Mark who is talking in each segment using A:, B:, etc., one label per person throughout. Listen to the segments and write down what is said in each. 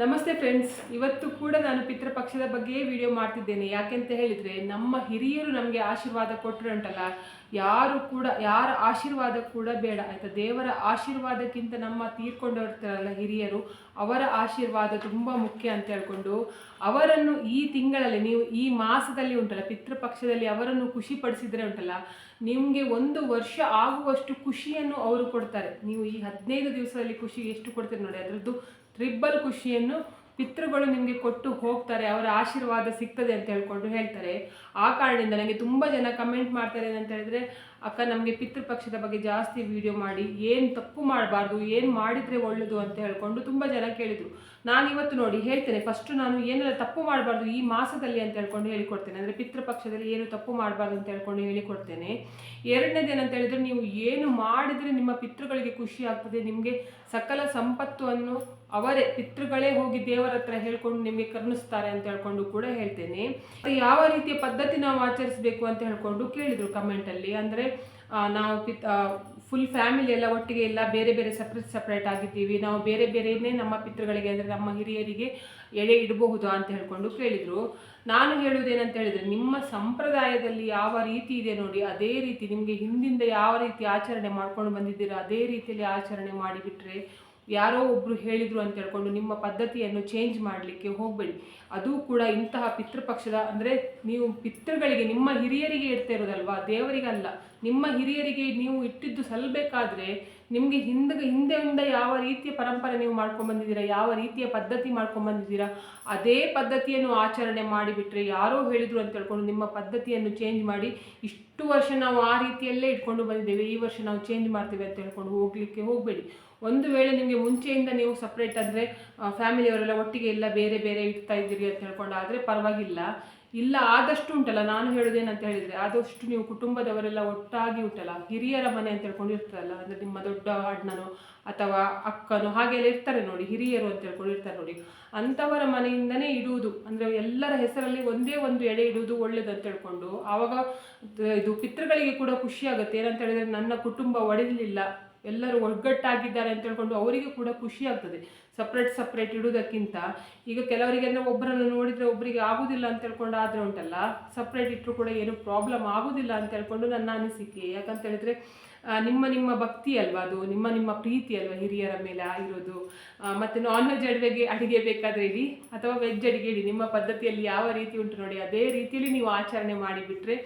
A: ನಮಸ್ತೆ ಫ್ರೆಂಡ್ಸ್, ಇವತ್ತು ಕೂಡ ನಾನು ಪಿತೃಪಕ್ಷದ ಬಗ್ಗೆಯೇ ವಿಡಿಯೋ ಮಾಡ್ತಿದ್ದೇನೆ. ಯಾಕೆಂತ ಹೇಳಿದರೆ, ನಮ್ಮ ಹಿರಿಯರು ನಮಗೆ ಆಶೀರ್ವಾದ ಕೊಟ್ಟರು ಉಂಟಲ್ಲ ಯಾರು ಕೂಡ, ಯಾರ ಆಶೀರ್ವಾದ ಕೂಡ ಬೇಡ. ಆಯಿತಾ, ದೇವರ ಆಶೀರ್ವಾದಕ್ಕಿಂತ ನಮ್ಮ ತೀರ್ಕೊಂಡಿರ್ತಾರಲ್ಲ ಹಿರಿಯರು, ಅವರ ಆಶೀರ್ವಾದ ತುಂಬ ಮುಖ್ಯ ಅಂತ ಹೇಳ್ಕೊಂಡು, ಅವರನ್ನು ಈ ತಿಂಗಳಲ್ಲಿ, ನೀವು ಈ ಮಾಸದಲ್ಲಿ ಉಂಟಲ್ಲ ಪಿತೃಪಕ್ಷದಲ್ಲಿ ಅವರನ್ನು ಖುಷಿ ಪಡಿಸಿದ್ರೆ ಉಂಟಲ್ಲ, ನಿಮಗೆ ಒಂದು ವರ್ಷ ಆಗುವಷ್ಟು ಖುಷಿಯನ್ನು ಅವರು ಕೊಡ್ತಾರೆ. ನೀವು ಈ ಹದಿನೈದು ದಿವಸದಲ್ಲಿ ಖುಷಿ ಎಷ್ಟು ಕೊಡ್ತೀರಿ ನೋಡಿ, ಅದರದ್ದು ತ್ರಿಬ್ಬಲ್ ಖುಷಿಯನ್ನು ಪಿತೃಗಳು ನಿಮಗೆ ಕೊಟ್ಟು ಹೋಗ್ತಾರೆ, ಅವರ ಆಶೀರ್ವಾದ ಸಿಗ್ತದೆ ಅಂತ ಹೇಳ್ಕೊಂಡು ಹೇಳ್ತಾರೆ. ಆ ಕಾರಣದಿಂದ ನನಗೆ ತುಂಬ ಜನ ಕಮೆಂಟ್ ಮಾಡ್ತಾರೆ ಏನಂತ ಹೇಳಿದ್ರೆ, ಅಕ್ಕ, ನಮಗೆ ಪಿತೃಪಕ್ಷದ ಬಗ್ಗೆ ಜಾಸ್ತಿ ವಿಡಿಯೋ ಮಾಡಿ, ಏನು ತಪ್ಪು ಮಾಡಬಾರ್ದು, ಏನು ಮಾಡಿದರೆ ಒಳ್ಳೆಯದು ಅಂತ ಹೇಳ್ಕೊಂಡು ತುಂಬ ಜನ ಕೇಳಿದರು. ನಾನು ಇವತ್ತು ನೋಡಿ ಹೇಳ್ತೇನೆ ಫಸ್ಟು ನಾನು ಏನೆಲ್ಲ ತಪ್ಪು ಮಾಡಬಾರ್ದು ಈ ಮಾಸದಲ್ಲಿ ಅಂತ ಹೇಳ್ಕೊಂಡು ಹೇಳಿಕೊಡ್ತೇನೆ. ಅಂದರೆ ಪಿತೃಪಕ್ಷದಲ್ಲಿ ಏನು ತಪ್ಪು ಮಾಡಬಾರ್ದು ಅಂತ ಹೇಳ್ಕೊಂಡು ಹೇಳಿಕೊಡ್ತೇನೆ. ಎರಡನೇದು ಏನಂತ ಹೇಳಿದ್ರೆ, ನೀವು ಏನು ಮಾಡಿದರೆ ನಿಮ್ಮ ಪಿತೃಗಳಿಗೆ ಖುಷಿ ಆಗ್ತದೆ, ನಿಮಗೆ ಸಕಲ ಸಂಪತ್ತನ್ನು ಅವರೇ ಪಿತೃಗಳೇ ಹೋಗಿ ದೇವರ ಹತ್ರ ಹೇಳ್ಕೊಂಡು ನಿಮಗೆ ಕರ್ಣಿಸ್ತಾರೆ ಅಂತ ಹೇಳ್ಕೊಂಡು ಕೂಡ ಹೇಳ್ತೇನೆ. ಯಾವ ರೀತಿಯ ಪದ್ಧತಿ ನಾವು ಆಚರಿಸಬೇಕು ಅಂತ ಹೇಳ್ಕೊಂಡು ಕೇಳಿದರು ಕಮೆಂಟಲ್ಲಿ ಅಂದರೆ ನಾವು ಪಿತ್ ಫುಲ್ ಫ್ಯಾಮಿಲಿ ಎಲ್ಲ ಒಟ್ಟಿಗೆ ಎಲ್ಲ ಬೇರೆ ಬೇರೆ ಸಪ್ರೇಟ್ ಸಪ್ರೇಟ್ ಆಗಿದ್ದೀವಿ. ನಾವು ಬೇರೆ ಬೇರೆಯೇ ನಮ್ಮ ಪಿತೃಗಳಿಗೆ ಅಂದರೆ ನಮ್ಮ ಹಿರಿಯರಿಗೆ ಎಳೆ ಇಡಬಹುದು ಅಂತ ಹೇಳ್ಕೊಂಡು ಕೇಳಿದರು. ನಾನು ಹೇಳುವುದೇನಂತ ಹೇಳಿದರೆ, ನಿಮ್ಮ ಸಂಪ್ರದಾಯದಲ್ಲಿ ಯಾವ ರೀತಿ ಇದೆ ನೋಡಿ, ಅದೇ ರೀತಿ ನಿಮಗೆ ಹಿಂದಿಂದ ಯಾವ ರೀತಿ ಆಚರಣೆ ಮಾಡ್ಕೊಂಡು ಬಂದಿದ್ದೀರಾ, ಅದೇ ರೀತಿಯಲ್ಲಿ ಆಚರಣೆ ಮಾಡಿಬಿಟ್ರೆ ಯಾರೋ ಒಬ್ಬರು ಹೇಳಿದರು ಅಂತ ಹೇಳ್ಕೊಂಡು ನಿಮ್ಮ ಪದ್ಧತಿಯನ್ನು ಚೇಂಜ್ ಮಾಡಲಿಕ್ಕೆ ಹೋಗಬೇಡಿ. ಅದು ಕೂಡ ಇಂತಹ ಪಿತೃಪಕ್ಷದ, ಅಂದರೆ ನೀವು ಪಿತೃಗಳಿಗೆ, ನಿಮ್ಮ ಹಿರಿಯರಿಗೆ ಇಡ್ತಾ ಇರೋದಲ್ವಾ? ದೇವರಿಗಲ್ಲ. ನಿಮ್ಮ ಹಿರಿಯರಿಗೆ ನೀವು ಇಟ್ಟಿದ್ದು ಸಲ್ಲಬೇಕಾದ್ರೆ ನಿಮಗೆ ಹಿಂದೆ ಹಿಂದೆಯಿಂದ ಯಾವ ರೀತಿಯ ಪರಂಪರೆ ನೀವು ಮಾಡ್ಕೊಂಡು ಬಂದಿದ್ದೀರಾ? ಯಾವ ರೀತಿಯ ಪದ್ಧತಿ ಮಾಡ್ಕೊಂಡು ಬಂದಿದ್ದೀರಾ? ಅದೇ ಪದ್ಧತಿಯನ್ನು ಆಚರಣೆ ಮಾಡಿಬಿಟ್ರೆ ಯಾರೋ ಹೇಳಿದರು ಅಂತ ಹೇಳ್ಕೊಂಡು ನಿಮ್ಮ ಪದ್ಧತಿಯನ್ನು ಚೇಂಜ್ ಮಾಡಿ ಇಷ್ಟು ವರ್ಷ ನಾವು ಆ ರೀತಿಯಲ್ಲೇ ಇಟ್ಕೊಂಡು ಬಂದಿದ್ದೇವೆ. ಈ ವರ್ಷ ನಾವು ಚೇಂಜ್ ಮಾಡ್ತೇವೆ ಅಂತ ಹೇಳ್ಕೊಂಡು ಹೋಗಲಿಕ್ಕೆ ಹೋಗಬೇಡಿ. ಒಂದು ವೇಳೆ ನಿಮಗೆ ಮುಂಚೆಯಿಂದ ನೀವು ಸಪ್ರೇಟ್ ಅಂದರೆ ಫ್ಯಾಮಿಲಿಯವರೆಲ್ಲ ಒಟ್ಟಿಗೆ ಎಲ್ಲ ಬೇರೆ ಬೇರೆ ಇಡ್ತಾ ಇದ್ದೀರಿ ಅಂತ ಹೇಳ್ಕೊಂಡು ಆದರೆ ಪರವಾಗಿಲ್ಲ. ಇಲ್ಲ, ಆದಷ್ಟು ಉಂಟಲ್ಲ, ನಾನು ಹೇಳೋದೇನಂತ ಹೇಳಿದರೆ, ಆದಷ್ಟು ನೀವು ಕುಟುಂಬದವರೆಲ್ಲ ಒಟ್ಟಾಗಿ ಉಂಟಲ್ಲ, ಹಿರಿಯರ ಮನೆ ಅಂತ ಹೇಳ್ಕೊಂಡು ಇರ್ತಾರಲ್ಲ ಅಂದರೆ ನಿಮ್ಮ ದೊಡ್ಡ ಅಣ್ಣನೋ ಅಥವಾ ಅಕ್ಕನೋ ಹಾಗೆಲ್ಲ ಇರ್ತಾರೆ ನೋಡಿ, ಹಿರಿಯರು ಅಂತ ಹೇಳ್ಕೊಂಡು ಇರ್ತಾರೆ ನೋಡಿ. ಅಂಥವರ ಮನೆಯಿಂದನೇ ಇಡುವುದು, ಅಂದರೆ ಎಲ್ಲರ ಹೆಸರಲ್ಲಿ ಒಂದೇ ಒಂದು ಎಡೆ ಇಡುವುದು ಒಳ್ಳೇದು ಅಂತ ಹೇಳ್ಕೊಂಡು, ಆವಾಗ, ಇದು ಪಿತೃಗಳಿಗೆ ಕೂಡ ಖುಷಿಯಾಗುತ್ತೆ ಏನಂತ ಹೇಳಿದರೆ, ನನ್ನ ಕುಟುಂಬ ಒಡೆಯಲಿಲ್ಲ ಎಲ್ಲರೂ ಒಗ್ಗಟ್ಟಾಗಿದ್ದಾರೆ ಅಂತ ಹೇಳ್ಕೊಂಡು ಅವರಿಗೆ ಕೂಡ ಖುಷಿ ಆಗ್ತದೆ. ಸಪ್ರೇಟ್ ಸಪ್ರೇಟ್ ಇಡುವುದಕ್ಕಿಂತ ಈಗ ಕೆಲವರಿಗೆ ಅಂದರೆ ಒಬ್ಬರನ್ನು ನೋಡಿದರೆ ಒಬ್ಬರಿಗೆ ಆಗುವುದಿಲ್ಲ ಅಂತ ಹೇಳ್ಕೊಂಡು ಆದರೆ ಉಂಟಲ್ಲ ಸಪ್ರೇಟ್ ಇಟ್ಟರು ಕೂಡ ಏನು ಪ್ರಾಬ್ಲಮ್ ಆಗುವುದಿಲ್ಲ ಅಂತ ಹೇಳ್ಕೊಂಡು ನನ್ನ ಅನಿಸಿಕೆ. ಯಾಕಂತ ಹೇಳಿದ್ರೆ ನಿಮ್ಮ ನಿಮ್ಮ ಭಕ್ತಿ ಅಲ್ವಾ ಅದು? ನಿಮ್ಮ ನಿಮ್ಮ ಪ್ರೀತಿ ಅಲ್ವಾ ಹಿರಿಯರ ಮೇಲೆ ಆಗಿರೋದು? ಮತ್ತು ನಾನ್ ವೆಜ್ ಅಡುಗೆಗೆ, ಅಡುಗೆ ಬೇಕಾದರೆ ಇಡಿ, ಅಥವಾ ವೆಜ್ ಅಡುಗೆ ಇಡಿ. ನಿಮ್ಮ ಪದ್ಧತಿಯಲ್ಲಿ ಯಾವ ರೀತಿ ಉಂಟು ನೋಡಿ, ಅದೇ ರೀತಿಯಲ್ಲಿ ನೀವು ಆಚರಣೆ ಮಾಡಿಬಿಟ್ರೆ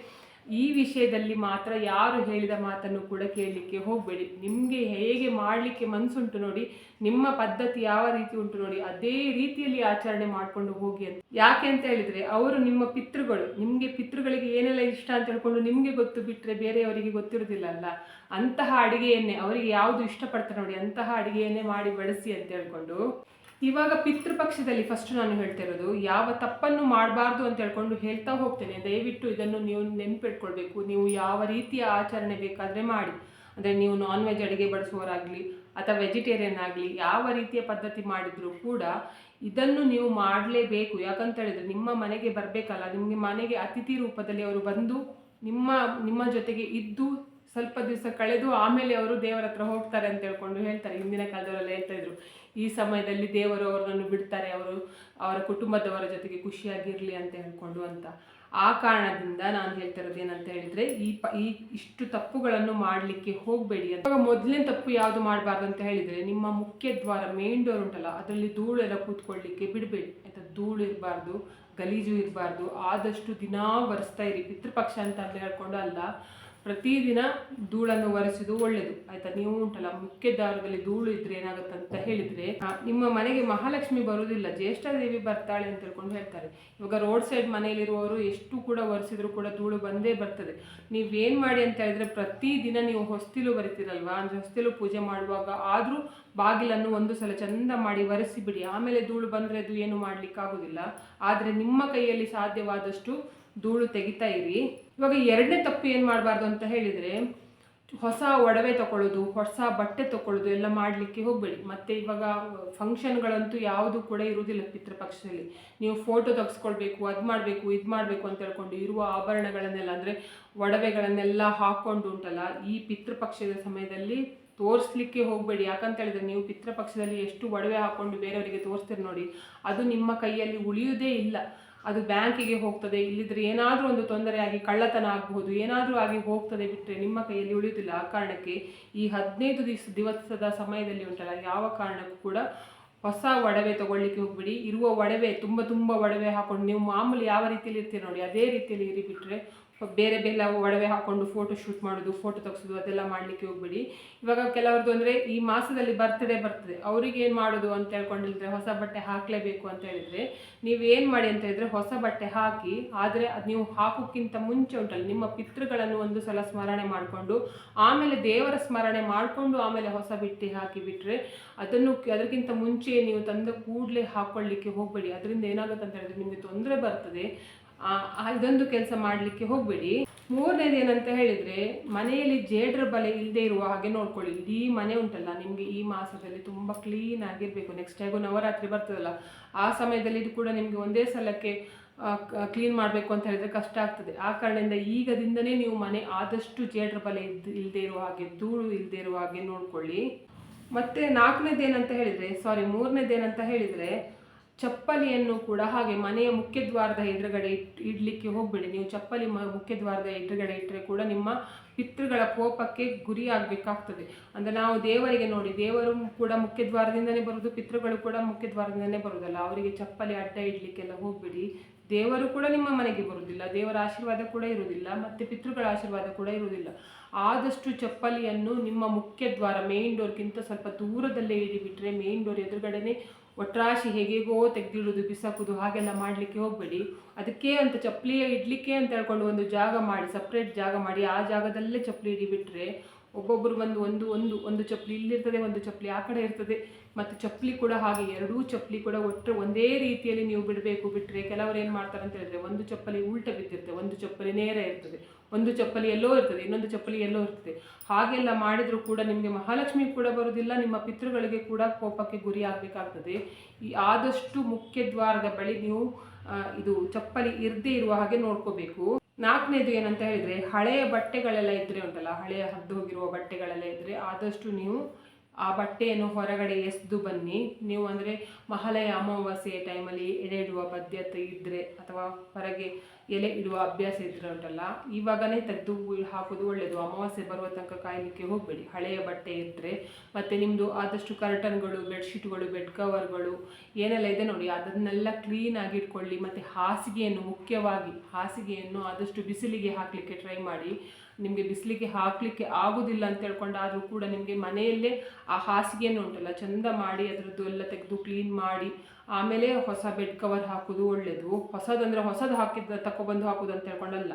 A: ಈ ವಿಷಯದಲ್ಲಿ ಮಾತ್ರ ಯಾರು ಹೇಳಿದ ಮಾತನ್ನು ಕೂಡ ಕೇಳಲಿಕ್ಕೆ ಹೋಗಬೇಡಿ. ನಿಮಗೆ ಹೇಗೆ ಮಾಡಲಿಕ್ಕೆ ಮನಸ್ಸುಂಟು ನೋಡಿ, ನಿಮ್ಮ ಪದ್ಧತಿ ಯಾವ ರೀತಿ ಉಂಟು ನೋಡಿ, ಅದೇ ರೀತಿಯಲ್ಲಿ ಆಚರಣೆ ಮಾಡಿಕೊಂಡು ಹೋಗಿ ಅಂತ. ಯಾಕೆ ಅಂತ ಹೇಳಿದರೆ, ಅವರು ನಿಮ್ಮ ಪಿತೃಗಳು, ನಿಮಗೆ ಪಿತೃಗಳಿಗೆ ಏನೆಲ್ಲ ಇಷ್ಟ ಅಂತ ಹೇಳ್ಕೊಂಡು ನಿಮಗೆ ಗೊತ್ತು ಬಿಟ್ಟರೆ ಬೇರೆಯವರಿಗೆ ಗೊತ್ತಿರೋದಿಲ್ಲಲ್ಲ ಅಂತಹ ಅಡುಗೆಯನ್ನೇ, ಅವರಿಗೆ ಯಾವುದು ಇಷ್ಟಪಡ್ತಾರೆ ನೋಡಿ, ಅಂತಹ ಅಡುಗೆಯನ್ನೇ ಮಾಡಿ ಬಳಸಿ ಅಂತ ಹೇಳ್ಕೊಂಡು ಇವಾಗ ಪಿತೃಪಕ್ಷದಲ್ಲಿ ಫಸ್ಟ್ ನಾನು ಹೇಳ್ತಾ ಇರೋದು, ಯಾವ ತಪ್ಪನ್ನು ಮಾಡಬಾರ್ದು ಅಂತ ಹೇಳ್ಕೊಂಡು ಹೇಳ್ತಾ ಹೋಗ್ತೇನೆ. ದಯವಿಟ್ಟು ಇದನ್ನು ನೀವು ನೆನಪಿಟ್ಕೊಳ್ಬೇಕು. ನೀವು ಯಾವ ರೀತಿಯ ಆಚರಣೆ ಬೇಕಾದರೆ ಮಾಡಿ. ಅಂದರೆ ನೀವು ನಾನ್ ವೆಜ್ ಅಡುಗೆ ಬಡಿಸುವವರಾಗಲಿ ಅಥವಾ ವೆಜಿಟೇರಿಯನ್ ಆಗಲಿ ಯಾವ ರೀತಿಯ ಪದ್ಧತಿ ಮಾಡಿದರೂ ಕೂಡ ಇದನ್ನು ನೀವು ಮಾಡಲೇಬೇಕು. ಯಾಕಂತ ಹೇಳಿದರೆ ನಿಮ್ಮ ಮನೆಗೆ ಬರಬೇಕಲ್ಲ, ನಿಮಗೆ ಮನೆಗೆ ಅತಿಥಿ ರೂಪದಲ್ಲಿ ಅವರು ಬಂದು ನಿಮ್ಮ ನಿಮ್ಮ ಜೊತೆಗೆ ಇದ್ದು ಸ್ವಲ್ಪ ದಿವಸ ಕಳೆದು ಆಮೇಲೆ ಅವರು ದೇವರ ಹತ್ರ ಹೋಗ್ತಾರೆ ಅಂತ ಹೇಳ್ಕೊಂಡು ಹೇಳ್ತಾರೆ. ಹಿಂದಿನ ಕಾಲದವರೆಲ್ಲ ಹೇಳ್ತಾ ಇದ್ರು, ಈ ಸಮಯದಲ್ಲಿ ದೇವರು ಅವರನ್ನು ಬಿಡ್ತಾರೆ, ಅವರು ಅವರ ಕುಟುಂಬದವರ ಜೊತೆಗೆ ಖುಷಿಯಾಗಿರಲಿ ಅಂತ ಹೇಳ್ಕೊಂಡು ಅಂತ. ಆ ಕಾರಣದಿಂದ ನಾನು ಹೇಳ್ತಾ ಇರೋದು ಏನಂತ ಹೇಳಿದ್ರೆ, ಈ ಪ, ಈ ಇಷ್ಟು ತಪ್ಪುಗಳನ್ನು ಮಾಡಲಿಕ್ಕೆ ಹೋಗಬೇಡಿ ಅಂತ. ಮೊದಲನೇ ತಪ್ಪು ಯಾವುದು ಮಾಡಬಾರ್ದು ಅಂತ ಹೇಳಿದರೆ, ನಿಮ್ಮ ಮುಖ್ಯ ದ್ವಾರ ಮೇನ್ ಡೋರ್ ಉಂಟಲ್ಲ, ಅದರಲ್ಲಿ ಧೂಳು ಎಲ್ಲ ಕೂತ್ಕೊಳ್ಳಿಕ್ಕೆ ಬಿಡಬೇಡಿ. ಆಯ್ತಾ? ಧೂಳು ಇರಬಾರ್ದು, ಗಲೀಜು ಇರಬಾರ್ದು, ಆದಷ್ಟು ದಿನಾ ಒರೆಸ್ತಾ ಇರಿ. ಪಿತೃಪಕ್ಷ ಅಂತ ಅಂತ ಹೇಳ್ಕೊಂಡು ಅಲ್ಲ ಪ್ರತಿದಿನ ಧೂಳನ್ನು ಒರೆಸಿದು ಒಳ್ಳೆಯದು ಆಯ್ತಾ? ನೀವು ಉಂಟಲ್ಲ ಮುಖ್ಯ ದಾರದಲ್ಲಿ ಧೂಳು ಇದ್ರೆ ಏನಾಗುತ್ತೆ ಅಂತ ಹೇಳಿದ್ರೆ ನಿಮ್ಮ ಮನೆಗೆ ಮಹಾಲಕ್ಷ್ಮಿ ಬರುವುದಿಲ್ಲ, ಜ್ಯೇಷ್ಠದೇವಿ ಬರ್ತಾಳೆ ಅಂತ ಹೇಳ್ಕೊಂಡು ಹೇಳ್ತಾರೆ. ಇವಾಗ ರೋಡ್ ಸೈಡ್ ಮನೆಯಲ್ಲಿರುವವರು ಎಷ್ಟು ಕೂಡ ಒರೆಸಿದ್ರು ಕೂಡ ಧೂಳು ಬಂದೇ ಬರ್ತದೆ. ನೀವೇನು ಮಾಡಿ ಅಂತ ಹೇಳಿದ್ರೆ ಪ್ರತಿದಿನ ನೀವು ಹೊಸ್ತಿಲು ಬರಿತೀರಲ್ವಾ? ಅಂದರೆ ಹೊಸ್ತಿಲು ಪೂಜೆ ಮಾಡುವಾಗ ಆದರೂ ಬಾಗಿಲನ್ನು ಒಂದು ಸಲ ಚಂದ ಮಾಡಿ ಒರೆಸಿ ಬಿಡಿ ಆಮೇಲೆ ಧೂಳು ಬಂದರೆ ಅದು ಏನು ಮಾಡ್ಲಿಕ್ಕಾಗೋದಿಲ್ಲ. ಆದರೆ ನಿಮ್ಮ ಕೈಯಲ್ಲಿ ಸಾಧ್ಯವಾದಷ್ಟು ಧೂಳು ತೆಗಿತಾ ಇರಿ. ಇವಾಗ ಎರಡನೇ ತಪ್ಪು ಏನು ಮಾಡಬಾರ್ದು ಅಂತ ಹೇಳಿದರೆ ಹೊಸ ಒಡವೆ ತಗೊಳ್ಳೋದು ಹೊಸ ಬಟ್ಟೆ ತಗೊಳ್ಳೋದು ಎಲ್ಲ ಮಾಡಲಿಕ್ಕೆ ಹೋಗಬೇಡಿ. ಮತ್ತು ಇವಾಗ ಫಂಕ್ಷನ್ಗಳಂತೂ ಯಾವುದು ಕೂಡ ಇರುವುದಿಲ್ಲ ಪಿತೃಪಕ್ಷದಲ್ಲಿ ನೀವು ಫೋಟೋ ತೆಗೆಸ್ಕೊಳ್ಬೇಕು, ಅದು ಮಾಡಬೇಕು, ಇದು ಮಾಡಬೇಕು ಅಂತ ಹೇಳ್ಕೊಂಡು ಇರುವ ಆಭರಣಗಳನ್ನೆಲ್ಲ ಅಂದರೆ ಒಡವೆಗಳನ್ನೆಲ್ಲ ಹಾಕ್ಕೊಂಡು ಉಂಟಲ್ಲ, ಈ ಪಿತೃಪಕ್ಷದ ಸಮಯದಲ್ಲಿ ತೋರಿಸ್ಲಿಕ್ಕೆ ಹೋಗಬೇಡಿ. ಯಾಕಂತ ಹೇಳಿದ್ರೆ ನೀವು ಪಿತೃಪಕ್ಷದಲ್ಲಿ ಎಷ್ಟು ಒಡವೆ ಹಾಕ್ಕೊಂಡು ಬೇರೆಯವರಿಗೆ ತೋರಿಸ್ತೀರಿ ನೋಡಿ, ಅದು ನಿಮ್ಮ ಕೈಯಲ್ಲಿ ಉಳಿಯುವುದೇ ಇಲ್ಲ. ಅದು ಬ್ಯಾಂಕಿಗೆ ಹೋಗ್ತದೆ, ಇಲ್ಲಿದ್ರೆ ಏನಾದರೂ ಒಂದು ತೊಂದರೆ ಆಗಿ ಕಳ್ಳತನ ಆಗಬಹುದು, ಏನಾದರೂ ಆಗಿ ಹೋಗ್ತದೆ ಬಿಟ್ಟರೆ ನಿಮ್ಮ ಕೈಯಲ್ಲಿ ಉಳಿಯುವುದಿಲ್ಲ. ಆ ಕಾರಣಕ್ಕೆ ಈ ಹದಿನೈದು ದಿವಸ ದಿವಸದ ಸಮಯದಲ್ಲಿ ಉಂಟಲ್ಲ, ಯಾವ ಕಾರಣಕ್ಕೂ ಕೂಡ ಹೊಸ ಒಡವೆ ತಗೊಳ್ಳಿಕ್ಕೆ ಹೋಗ್ಬಿಡಿ. ಇರುವ ಒಡವೆ, ತುಂಬ ತುಂಬ ಒಡವೆ ಹಾಕೊಂಡು ನೀವು ಮಾಮೂಲಿ ಯಾವ ರೀತಿಯಲ್ಲಿ ಇರ್ತೀರಿ ನೋಡಿ, ಅದೇ ರೀತಿಯಲ್ಲಿ ಇರಿ ಬಿಟ್ಟರೆ ಬೇರೆ ಬೇರೆ ಒಡವೆ ಹಾಕೊಂಡು ಫೋಟೋ ಶೂಟ್ ಮಾಡೋದು ಫೋಟೋ ತೆಗ್ಸೋದು, ಅದೆಲ್ಲ ಮಾಡಲಿಕ್ಕೆ ಹೋಗ್ಬಿಡಿ. ಇವಾಗ ಕೆಲವ್ರದ್ದು ಅಂದರೆ ಈ ಮಾಸದಲ್ಲಿ ಬರ್ತಡೇ ಬರ್ತದೆ. ಅವ್ರಿಗೆ ಏನು ಮಾಡೋದು ಅಂತ ಹೇಳ್ಕೊಂಡಿದ್ರೆ ಹೊಸ ಬಟ್ಟೆ ಹಾಕಲೇಬೇಕು ಅಂತ ಹೇಳಿದರೆ, ನೀವು ಏನು ಮಾಡಿ ಅಂತ ಹೇಳಿದರೆ ಹೊಸ ಬಟ್ಟೆ ಹಾಕಿ, ಆದರೆ ಅದು ನೀವು ಹಾಕೋಕ್ಕಿಂತ ಮುಂಚೆ ಉಂಟಲ್ಲ, ನಿಮ್ಮ ಪಿತೃಗಳನ್ನು ಒಂದು ಸಲ ಸ್ಮರಣೆ ಮಾಡಿಕೊಂಡು, ಆಮೇಲೆ ದೇವರ ಸ್ಮರಣೆ ಮಾಡಿಕೊಂಡು ಆಮೇಲೆ ಹೊಸ ಬಿಟ್ಟಿ ಹಾಕಿ ಬಿಟ್ಟರೆ ಅದನ್ನು ಅದಕ್ಕಿಂತ ಮುಂಚೆ ನೀವು ತಂದ ಕೂಡಲೇ ಹಾಕ್ಕೊಳ್ಳಿಕ್ಕೆ ಹೋಗಬೇಡಿ. ಅದರಿಂದ ಏನಾಗುತ್ತೆ ಅಂತ ಹೇಳಿದ್ರೆ ನಿಮಗೆ ತೊಂದರೆ ಬರ್ತದೆ. ಇದೊಂದು ಕೆಲಸ ಮಾಡಲಿಕ್ಕೆ ಹೋಗಬೇಡಿ. ಮೂರನೇದು ಏನಂತ ಹೇಳಿದರೆ, ಮನೆಯಲ್ಲಿ ಜೇಡ್ರ ಬಲೆ ಇಲ್ಲದೆ ಇರುವ ಹಾಗೆ ನೋಡ್ಕೊಳ್ಳಿ. ಇಡೀ ಮನೆ ಉಂಟಲ್ಲ, ನಿಮಗೆ ಈ ಮಾಸದಲ್ಲಿ ತುಂಬ ಕ್ಲೀನ್ ಆಗಿರಬೇಕು. ನೆಕ್ಸ್ಟ್ ಹೇಗೋ ನವರಾತ್ರಿ ಬರ್ತದಲ್ಲ, ಆ ಸಮಯದಲ್ಲಿ ಇದು ಕೂಡ ನಿಮಗೆ ಒಂದೇ ಸಲಕ್ಕೆ ಕ್ಲೀನ್ ಮಾಡಬೇಕು ಅಂತ ಹೇಳಿದ್ರೆ ಕಷ್ಟ ಆಗ್ತದೆ. ಆ ಕಾರಣದಿಂದ ಈಗದಿಂದನೇ ನೀವು ಮನೆ ಆದಷ್ಟು ಜೇಡ್ರ ಬಲೆ ಇಲ್ಲದೆ ಇರುವ ಹಾಗೆ, ಧೂಳು ಇಲ್ಲದೆ ಇರುವ ಹಾಗೆ ನೋಡ್ಕೊಳ್ಳಿ. ಮತ್ತೆ ನಾಲ್ಕನೇದೇನಂತ ಹೇಳಿದರೆ ಸಾರಿ ಮೂರನೇದೇನಂತ ಹೇಳಿದರೆ ಚಪ್ಪಲಿಯನ್ನು ಕೂಡ ಹಾಗೆ ಮನೆಯ ಮುಖ್ಯ ದ್ವಾರದ ಎದುರುಗಡೆ ಇಟ್ ಇಡಲಿಕ್ಕೆ ಹೋಗಬೇಡಿ. ನೀವು ಚಪ್ಪಲಿ ಮ ಮುಖ್ಯ ದ್ವಾರದ ಎದುರುಗಡೆ ಇಟ್ಟರೆ ಕೂಡ ನಿಮ್ಮ ಪಿತೃಗಳ ಕೋಪಕ್ಕೆ ಗುರಿ ಆಗಬೇಕಾಗ್ತದೆ. ಅಂದರೆ ನಾವು ದೇವರಿಗೆ ನೋಡಿ, ದೇವರು ಕೂಡ ಮುಖ್ಯ ದ್ವಾರದಿಂದನೇ ಬರೋದು, ಪಿತೃಗಳು ಕೂಡ ಮುಖ್ಯ ದ್ವಾರದಿಂದನೇ ಬರೋದಲ್ಲ. ಅವರಿಗೆ ಚಪ್ಪಲಿ, ಅಡ್ಡ ಇಡಲಿಕ್ಕೆಲ್ಲ ಹೋಗಬೇಡಿ. ದೇವರು ಕೂಡ ನಿಮ್ಮ ಮನೆಗೆ ಬರುವುದಿಲ್ಲ ದೇವರ ಆಶೀರ್ವಾದ ಕೂಡ ಇರುವುದಿಲ್ಲ ಮತ್ತು ಪಿತೃಗಳ ಆಶೀರ್ವಾದ ಕೂಡ ಇರುವುದಿಲ್ಲ ಆದಷ್ಟು ಚಪ್ಪಲಿಯನ್ನು ನಿಮ್ಮ ಮುಖ್ಯ ದ್ವಾರ ಮೇನ್ ಡೋರ್ಗಿಂತ ಸ್ವಲ್ಪ ದೂರದಲ್ಲೇ ಇಡಿಬಿಟ್ರೆ ಮೇನ್ ಡೋರ್ ಎದುರುಗಡೆನೆ ಒಟ್ರಾಶಿ ಹೇಗೆಗೋ ತೆಗೆದಿಡೋದು, ಬಿಸಾಕುದು, ಹಾಗೆಲ್ಲ ಮಾಡಲಿಕ್ಕೆ ಹೋಗಬೇಡಿ. ಅದಕ್ಕೆ ಅಂತ ಚಪ್ಪಲಿ ಇಡಲಿಕ್ಕೆ ಅಂತ ಹೇಳ್ಕೊಂಡು ಒಂದು ಜಾಗ ಮಾಡಿ ಸಪ್ರೇಟ್ ಜಾಗ ಮಾಡಿ, ಆ ಜಾಗದಲ್ಲೇ ಚಪ್ಪಲಿ ಇಡಿಬಿಟ್ರೆ ಒಬ್ಬೊಬ್ಬರು ಬಂದು ಒಂದು ಒಂದು ಒಂದು ಚಪ್ಪಲಿ ಇಲ್ಲಿರ್ತದೆ, ಒಂದು ಚಪ್ಪಲಿ ಆ ಕಡೆ ಇರ್ತದೆ. ಮತ್ತು ಚಪ್ಪಲಿ ಕೂಡ ಹಾಗೆ, ಎರಡೂ ಚಪ್ಪಲಿ ಕೂಡ ಒಟ್ಟು ಒಂದೇ ರೀತಿಯಲ್ಲಿ ನೀವು ಬಿಡಬೇಕು. ಬಿಟ್ಟರೆ ಕೆಲವರು ಏನು ಮಾಡ್ತಾರೆ ಅಂತ ಹೇಳಿದ್ರೆ, ಒಂದು ಚಪ್ಪಲಿ ಉಲ್ಟ ಬಿದ್ದಿರ್ತದೆ ಒಂದು ಚಪ್ಪಲಿ ನೇರ ಇರ್ತದೆ. ಒಂದು ಚಪ್ಪಲಿ ಎಲ್ಲೋ ಇರ್ತದೆ, ಇನ್ನೊಂದು ಚಪ್ಪಲಿ ಎಲ್ಲೋ ಇರ್ತದೆ. ಹಾಗೆಲ್ಲ ಮಾಡಿದರೂ ಕೂಡ ನಿಮಗೆ ಮಹಾಲಕ್ಷ್ಮಿ ಕೂಡ ಬರುವುದಿಲ್ಲ, ನಿಮ್ಮ ಪಿತೃಗಳಿಗೆ ಕೂಡ ಕೋಪಕ್ಕೆ ಗುರಿ ಆಗಬೇಕಾಗ್ತದೆ. ಈ ಆದಷ್ಟು ಮುಖ್ಯ ದ್ವಾರದ ಬಳಿ ನೀವು ಇದು ಚಪ್ಪಲಿ ಇರದೇ ಇರುವ ಹಾಗೆ ನೋಡ್ಕೋಬೇಕು. ನಾಲ್ಕನೇದು ಏನಂತ ಹೇಳಿದ್ರೆ, ಹಳೆಯ ಬಟ್ಟೆಗಳೆಲ್ಲ ಇದ್ರೆ ಉಂಟಲ್ಲ, ಹಳೆಯ ಹದ್ದು ಹೋಗಿರುವ ಬಟ್ಟೆಗಳೆಲ್ಲ ಇದ್ರೆ ಆದಷ್ಟು ನೀವು ಆ ಬಟ್ಟೆಯನ್ನು ಹೊರಗಡೆ ಎಸೆದು ಬನ್ನಿ. ನೀವು ಅಂದರೆ ಮಹಾಲಯ ಅಮಾವಾಸ್ಯೆ ಟೈಮಲ್ಲಿ ಎಡೆ ಇಡುವ ಬದ್ಧತೆ ಇದ್ದರೆ ಅಥವಾ ಹೊರಗೆ ಎಲೆ ಇಡುವ ಅಭ್ಯಾಸ ಇದ್ರೆ ಉಂಟಲ್ಲ ಇವಾಗಲೇ ತೆಗೆದು ಹಾಕೋದು ಒಳ್ಳೆಯದು ಅಮಾವಾಸ್ಯೆ ಬರುವ ತನಕ ಕಾಯಲಿಕ್ಕೆ ಹೋಗಬೇಡಿ. ಹಳೆಯ ಬಟ್ಟೆ ಇದ್ದರೆ ಮತ್ತು ನಿಮ್ಮದು ಆದಷ್ಟು ಕರ್ಟನ್ಗಳು ಬೆಡ್ಶೀಟ್ಗಳು ಬೆಡ್ ಕವರ್ಗಳು ಏನೆಲ್ಲ ಇದೆ ನೋಡಿ, ಅದನ್ನೆಲ್ಲ ಕ್ಲೀನಾಗಿ ಇಟ್ಕೊಳ್ಳಿ. ಮತ್ತು ಹಾಸಿಗೆಯನ್ನು ಮುಖ್ಯವಾಗಿ, ಹಾಸಿಗೆಯನ್ನು ಆದಷ್ಟು ಬಿಸಿಲಿಗೆ ಹಾಕಲಿಕ್ಕೆ ಟ್ರೈ ಮಾಡಿ. ನಿಮಗೆ ಬಿಸಿಲಿಗೆ ಹಾಕಲಿಕ್ಕೆ ಆಗೋದಿಲ್ಲ ಅಂತ ಹೇಳ್ಕೊಂಡಾದರೂ ಕೂಡ ನಿಮಗೆ ಮನೆಯಲ್ಲೇ ಆ ಹಾಸಿಗೆಯನ್ನು ಉಂಟಲ್ಲ, ಚಂದ ಮಾಡಿ ಅದರದ್ದು ಎಲ್ಲ ತೆಗೆದು ಕ್ಲೀನ್ ಮಾಡಿ, ಆಮೇಲೆ ಹೊಸ ಬೆಡ್ ಕವರ್ ಹಾಕೋದು ಒಳ್ಳೆಯದು ಹೊಸದಂದರೆ ಹೊಸದು ಹಾಕಿದ್ದ ತಗೊಬಂದು ಹಾಕೋದು ಅಂತ ಹೇಳ್ಕೊಂಡಲ್ಲ.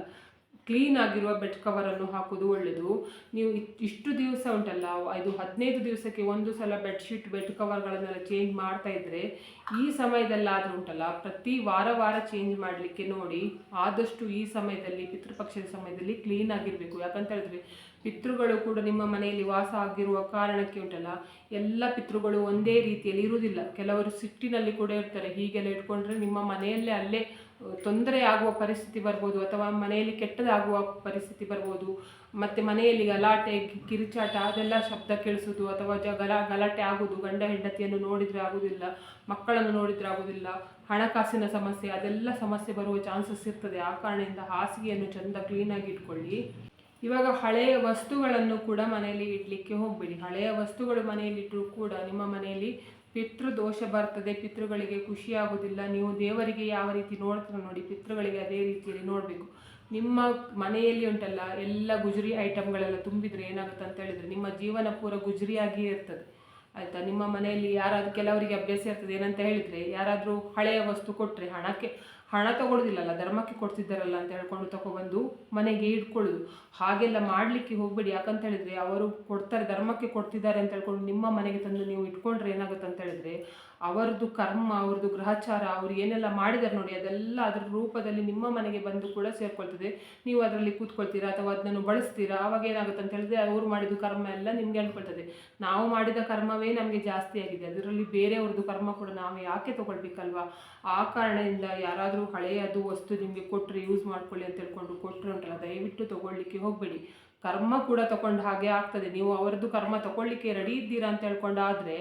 A: ಕ್ಲೀನ್ ಆಗಿರುವ ಬೆಡ್ ಕವರನ್ನು ಹಾಕೋದು ಒಳ್ಳೆಯದು. ನೀವು ಇಷ್ಟು ದಿವಸ ಉಂಟಲ್ಲ ಇದು ಹದಿನೈದು ದಿವಸಕ್ಕೆ ಒಂದು ಸಲ ಬೆಡ್ಶೀಟ್ ಬೆಡ್ ಕವರ್ಗಳನ್ನೆಲ್ಲ ಚೇಂಜ್ ಮಾಡ್ತಾ ಇದ್ದರೆ ಈ ಸಮಯದಲ್ಲಾದರೂ ಉಂಟಲ್ಲ, ಪ್ರತಿ ವಾರ ವಾರ ಚೇಂಜ್ ಮಾಡಲಿಕ್ಕೆ ನೋಡಿ, ಆದಷ್ಟು ಈ ಸಮಯದಲ್ಲಿ, ಪಿತೃಪಕ್ಷದ ಸಮಯದಲ್ಲಿ ಕ್ಲೀನ್ ಆಗಿರಬೇಕು. ಯಾಕಂತ ಹೇಳಿದ್ರೆ ಪಿತೃಗಳು ಕೂಡ ನಿಮ್ಮ ಮನೆಯಲ್ಲಿ ವಾಸ ಆಗಿರುವ ಕಾರಣಕ್ಕೆ ಉಂಟಲ್ಲ, ಎಲ್ಲ ಪಿತೃಗಳು ಒಂದೇ ರೀತಿಯಲ್ಲಿ ಇರುವುದಿಲ್ಲ. ಕೆಲವರು ಸಿಟ್ಟಿನಲ್ಲಿ ಕೂಡ ಇರ್ತಾರೆ. ಹೀಗೆಲ್ಲ ಇಟ್ಕೊಂಡ್ರೆ ನಿಮ್ಮ ಮನೆಯಲ್ಲೇ ಅಲ್ಲೇ ತೊಂದರೆ ಆಗುವ ಪರಿಸ್ಥಿತಿ ಬರ್ಬೋದು ಅಥವಾ ಮನೆಯಲ್ಲಿ ಕೆಟ್ಟದಾಗುವ ಪರಿಸ್ಥಿತಿ ಬರ್ಬೋದು. ಮತ್ತು ಮನೆಯಲ್ಲಿ ಗಲಾಟೆ ಕಿರಿಚಾಟ, ಅದೆಲ್ಲ ಶಬ್ದ ಕೇಳಿಸೋದು ಅಥವಾ ಜ, ಗಲಾ, ಗಲಾಟೆ ಆಗುವುದು, ಗಂಡ ಹೆಂಡತಿಯನ್ನು ನೋಡಿದರೆ ಆಗೋದಿಲ್ಲ ಮಕ್ಕಳನ್ನು ನೋಡಿದರೆ ಆಗೋದಿಲ್ಲ ಹಣಕಾಸಿನ ಸಮಸ್ಯೆ, ಅದೆಲ್ಲ ಸಮಸ್ಯೆ ಬರುವ ಚಾನ್ಸಸ್ ಇರ್ತದೆ. ಆ ಕಾರಣದಿಂದ ಹಾಸಿಗೆಯನ್ನು ಚೆಂದ ಕ್ಲೀನಾಗಿ ಇಟ್ಕೊಳ್ಳಿ. ಇವಾಗ ಹಳೆಯ ವಸ್ತುಗಳನ್ನು ಕೂಡ ಮನೆಯಲ್ಲಿ ಇಡಲಿಕ್ಕೆ ಹೋಗಬೇಡಿ. ಹಳೆಯ ವಸ್ತುಗಳು ಮನೆಯಲ್ಲಿ ಇಟ್ಟರೂ ಕೂಡ ನಿಮ್ಮ ಮನೆಯಲ್ಲಿ ಪಿತೃ ದೋಷ ಬರ್ತದೆ, ಪಿತೃಗಳಿಗೆ ಖುಷಿ ಆಗೋದಿಲ್ಲ ನೀವು ದೇವರಿಗೆ ಯಾವ ರೀತಿ ನೋಡ್ತೀರ ನೋಡಿ, ಪಿತೃಗಳಿಗೆ ಅದೇ ರೀತಿಯಲ್ಲಿ ನೋಡಬೇಕು. ನಿಮ್ಮ ಮನೆಯಲ್ಲಿ ಉಂಟಲ್ಲ, ಎಲ್ಲ ಗುಜರಿ ಐಟಮ್ಗಳೆಲ್ಲ ತುಂಬಿದರೆ ಏನಾಗುತ್ತೆ ಅಂತ ಹೇಳಿದರೆ ನಿಮ್ಮ ಜೀವನ ಪೂರ ಗುಜರಿಯಾಗಿಯೇ ಇರ್ತದೆ. ಆಯಿತಾ? ನಿಮ್ಮ ಮನೆಯಲ್ಲಿ ಯಾರಾದರೂ ಕೆಲವರಿಗೆ ಅಭ್ಯಾಸ ಇರ್ತದೆ. ಏನಂತ ಹೇಳಿದರೆ, ಯಾರಾದರೂ ಹಳೆಯ ವಸ್ತು ಕೊಟ್ಟರೆ ಹಣಕ್ಕೆ ಹಣ ತಗೊಳ್ಳೋದಿಲ್ಲಲ್ಲ ಧರ್ಮಕ್ಕೆ ಕೊಡ್ತಿದ್ದಾರಲ್ಲ ಅಂತ ಹೇಳ್ಕೊಂಡು ತಗೊಬಂದು ಮನೆಗೆ ಇಟ್ಕೊಳ್ಳೋದು. ಹಾಗೆಲ್ಲ ಮಾಡಲಿಕ್ಕೆ ಹೋಗಬೇಡಿ, ಯಾಕಂತ ಹೇಳಿದರೆ ಅವರು ಕೊಡ್ತಾರೆ, ಧರ್ಮಕ್ಕೆ ಕೊಡ್ತಿದ್ದಾರೆ ಅಂತ ಹೇಳ್ಕೊಂಡು ನಿಮ್ಮ ಮನೆಗೆ ತಂದು ನೀವು ಇಟ್ಕೊಂಡ್ರೆ ಏನಾಗುತ್ತೆ ಅಂತ ಹೇಳಿದ್ರೆ ಅವರದ್ದು ಕರ್ಮ ಅವ್ರದ್ದು ಗ್ರಹಚಾರ, ಅವ್ರು ಏನೆಲ್ಲ ಮಾಡಿದ್ದಾರೆ ನೋಡಿ, ಅದೆಲ್ಲ ಅದರ ರೂಪದಲ್ಲಿ ನಿಮ್ಮ ಮನೆಗೆ ಬಂದು ಕೂಡ ಸೇರ್ಕೊಳ್ತದೆ. ನೀವು ಅದರಲ್ಲಿ ಕೂತ್ಕೊಳ್ತೀರಾ ಅಥವಾ ಅದನ್ನು ಬಳಸ್ತೀರಾ? ಅವಾಗ ಏನಾಗುತ್ತೆ ಅಂತ ಹೇಳಿದ್ರೆ ಅವರು ಮಾಡಿದ ಕರ್ಮ ಎಲ್ಲ ನಿಮಗೆ ಅಂದ್ಕೊಳ್ತದೆ ನಾವು ಮಾಡಿದ ಕರ್ಮವೇ ನಮಗೆ ಜಾಸ್ತಿ ಆಗಿದೆ. ಅದರಲ್ಲಿ ಬೇರೆಯವ್ರದ್ದು ಕರ್ಮ ಕೂಡ ನಾವು ಯಾಕೆ ತಗೊಳ್ಬೇಕಲ್ವಾ? ಆ ಕಾರಣದಿಂದ ಯಾರಾದರೂ ಹಳೆಯದು ವಸ್ತು ನಿಮಗೆ ಕೊಟ್ಟರೆ ಯೂಸ್ ಮಾಡ್ಕೊಳ್ಳಿ ಅಂತ ಹೇಳ್ಕೊಂಡು ಕೊಟ್ಟರು ಉಂಟಲ್ಲ, ದಯವಿಟ್ಟು ತೊಗೊಳ್ಳಿಕ್ಕೆ ಹೋಗಬೇಡಿ. ಕರ್ಮ ಕೂಡ ತಗೊಂಡು ಹಾಗೆ ಆಗ್ತದೆ. ನೀವು ಅವರದ್ದು ಕರ್ಮ ತಗೊಳ್ಳಿಕ್ಕೆ ರೆಡಿ ಇದ್ದೀರಾ ಅಂತ ಹೇಳ್ಕೊಂಡಾದ್ರೆ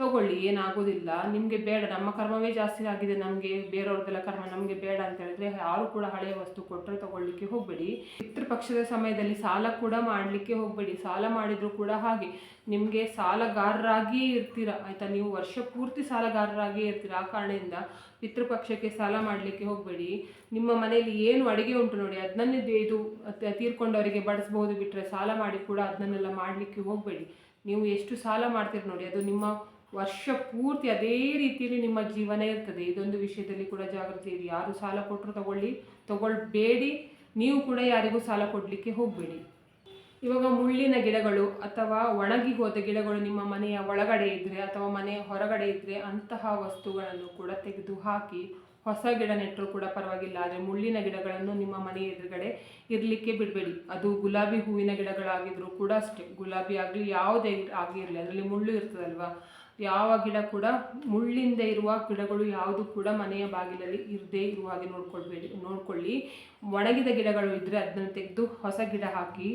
A: ತಗೊಳ್ಳಿ, ಏನಾಗೋದಿಲ್ಲ. ನಿಮಗೆ ಬೇಡ, ನಮ್ಮ ಕರ್ಮವೇ ಜಾಸ್ತಿ ಆಗಿದೆ, ನಮಗೆ ಬೇರೆಯವ್ರದ್ದೆಲ್ಲ ಕರ್ಮ ನಮಗೆ ಬೇಡ ಅಂತ ಹೇಳಿದ್ರೆ ಯಾರು ಕೂಡ ಹಳೆಯ ವಸ್ತು ಕೊಟ್ಟರೆ ತಗೊಳ್ಳಿಕ್ಕೆ ಹೋಗಬೇಡಿ. ಪಿತೃಪಕ್ಷದ ಸಮಯದಲ್ಲಿ ಸಾಲ ಕೂಡ ಮಾಡಲಿಕ್ಕೆ ಹೋಗಬೇಡಿ. ಸಾಲ ಮಾಡಿದರೂ ಕೂಡ ಹಾಗೆ. ನಿಮಗೆ ಸಾಲಗಾರರಾಗಿಯೇ ಇರ್ತೀರ? ಆಯಿತಾ, ನೀವು ವರ್ಷ ಪೂರ್ತಿ ಸಾಲಗಾರರಾಗಿಯೇ ಇರ್ತೀರ? ಆ ಕಾರಣದಿಂದ ಪಿತೃಪಕ್ಷಕ್ಕೆ ಸಾಲ ಮಾಡಲಿಕ್ಕೆ ಹೋಗಬೇಡಿ. ನಿಮ್ಮ ಮನೆಯಲ್ಲಿ ಏನು ಅಡುಗೆ ಉಂಟು ನೋಡಿ ಅದನ್ನೇ ಇದು ತೀರ್ಕೊಂಡವರಿಗೆ ಬಡಿಸ್ಬೋದು ಬಿಟ್ಟರೆ ಸಾಲ ಮಾಡಿ ಕೂಡ ಅದನ್ನೆಲ್ಲ ಮಾಡಲಿಕ್ಕೆ ಹೋಗಬೇಡಿ. ನೀವು ಎಷ್ಟು ಸಾಲ ಮಾಡ್ತೀರಿ ನೋಡಿ, ಅದು ನಿಮ್ಮ ವರ್ಷ ಪೂರ್ತಿ ಅದೇ ರೀತಿಯಲ್ಲಿ ನಿಮ್ಮ ಜೀವನ ಇರ್ತದೆ. ಇದೊಂದು ವಿಷಯದಲ್ಲಿ ಕೂಡ ಜಾಗೃತಿ ಇದೆ ಯಾರು ಸಾಲ ಕೊಟ್ಟರು ತಗೊಳ್ಳಿ, ತಗೊಳ್ಬೇಡಿ. ನೀವು ಕೂಡ ಯಾರಿಗೂ ಸಾಲ ಕೊಡಲಿಕ್ಕೆ ಹೋಗಬೇಡಿ. ಇವಾಗ ಮುಳ್ಳಿನ ಗಿಡಗಳು ಅಥವಾ ಒಣಗಿ ಹೋದ ಗಿಡಗಳು ನಿಮ್ಮ ಮನೆಯ ಒಳಗಡೆ ಇದ್ದರೆ ಅಥವಾ ಮನೆಯ ಹೊರಗಡೆ ಇದ್ದರೆ ಅಂತಹ ವಸ್ತುಗಳನ್ನು ಕೂಡ ತೆಗೆದು ಹಾಕಿ ಹೊಸ ಗಿಡ ನೆಟ್ಟರು ಕೂಡ ಪರವಾಗಿಲ್ಲ. ಆದರೆ ಮುಳ್ಳಿನ ಗಿಡಗಳನ್ನು ನಿಮ್ಮ ಮನೆಯ ಎದುರುಗಡೆ ಇರಲಿಕ್ಕೆ ಬಿಡಬೇಡಿ. ಅದು ಗುಲಾಬಿ ಹೂವಿನ ಗಿಡಗಳಾಗಿದ್ದರೂ ಕೂಡ ಅಷ್ಟೇ. ಗುಲಾಬಿ ಆಗಲಿ, ಯಾವುದೇ ಆಗಿರಲಿ, ಅದರಲ್ಲಿ ಮುಳ್ಳು ಇರ್ತದಲ್ವಾ? ಯಾವ ಗಿಡ ಕೂಡ ಮುಳ್ಳಿಂದ ಇರುವ ಗಿಡಗಳು ಯಾವುದು ಕೂಡ ಮನೆಯ ಬಾಗಿಲಲ್ಲಿ ಇರದೇ ಇರುವ ಹಾಗೆ ನೋಡ್ಕೊಳ್ಬೇಡಿ ನೋಡ್ಕೊಳ್ಳಿ. ಒಣಗಿದ ಗಿಡಗಳು ಇದ್ದರೆ ಅದನ್ನು ತೆಗೆದು ಹೊಸ ಗಿಡ ಹಾಕಿ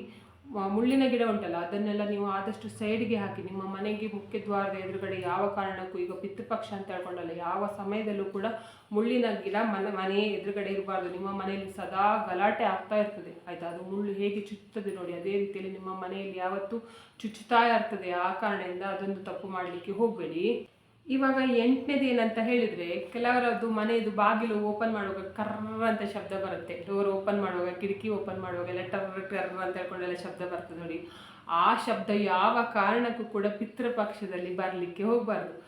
A: ಮುಳ್ಳಿನ ಗಿಡ ಉಂಟಲ್ಲ, ಅದನ್ನೆಲ್ಲ ನೀವು ಆದಷ್ಟು ಸೈಡ್ಗೆ ಹಾಕಿ, ನಿಮ್ಮ ಮನೆಗೆ ಮುಖ್ಯ ದ್ವಾರದ ಎದುರುಗಡೆ ಯಾವ ಕಾರಣಕ್ಕೂ ಈಗ ಪಿತೃಪಕ್ಷ ಅಂತ ಹೇಳ್ಕೊಂಡಲ್ಲ, ಯಾವ ಸಮಯದಲ್ಲೂ ಕೂಡ ಮುಳ್ಳಿನ ಗಿಡ ಮನೆ, ಮನೆಯ ಎದುರುಗಡೆ ಇರಬಾರ್ದು. ನಿಮ್ಮ ಮನೆಯಲ್ಲಿ ಸದಾ ಗಲಾಟೆ ಆಗ್ತಾ ಇರ್ತದೆ. ಆಯ್ತಾ? ಅದು ಮುಳ್ಳು ಹೇಗೆ ಚುಚ್ಚುತ್ತದೆ ನೋಡಿ. ಅದೇ ರೀತಿಯಲ್ಲಿ ನಿಮ್ಮ ಮನೆಯಲ್ಲಿ ಯಾವತ್ತೂ ಚುಚ್ಚುತ್ತಾ ಇರ್ತದೆ. ಆ ಕಾರಣದಿಂದ ಅದೊಂದು ತಪ್ಪು ಮಾಡಲಿಕ್ಕೆ ಹೋಗಬೇಡಿ. ಇವಾಗ ಎಂಟನೇದು ಏನಂತ ಹೇಳಿದ್ರೆ ಕೆಲವರದ್ದು ಮನೆಯದು ಬಾಗಿಲು ಓಪನ್ ಮಾಡುವಾಗ ಕರ್ರ ಅಂತ ಶಬ್ದ ಬರುತ್ತೆ. ಡೋರ್ ಓಪನ್ ಮಾಡುವಾಗ, ಕಿಟಕಿ ಓಪನ್ ಮಾಡುವಾಗ ಎಲ್ಲ ಟರ್ ಟರ್ ಅಂತ ಹೇಳ್ಕೊಂಡೆಲ್ಲ ಶಬ್ದ ಬರ್ತದೆ ನೋಡಿ. ಆ ಶಬ್ದ ಯಾವ ಕಾರಣಕ್ಕೂ ಕೂಡ ಪಿತೃಪಕ್ಷದಲ್ಲಿ ಬರಲಿಕ್ಕೆ ಹೋಗಬಾರ್ದು.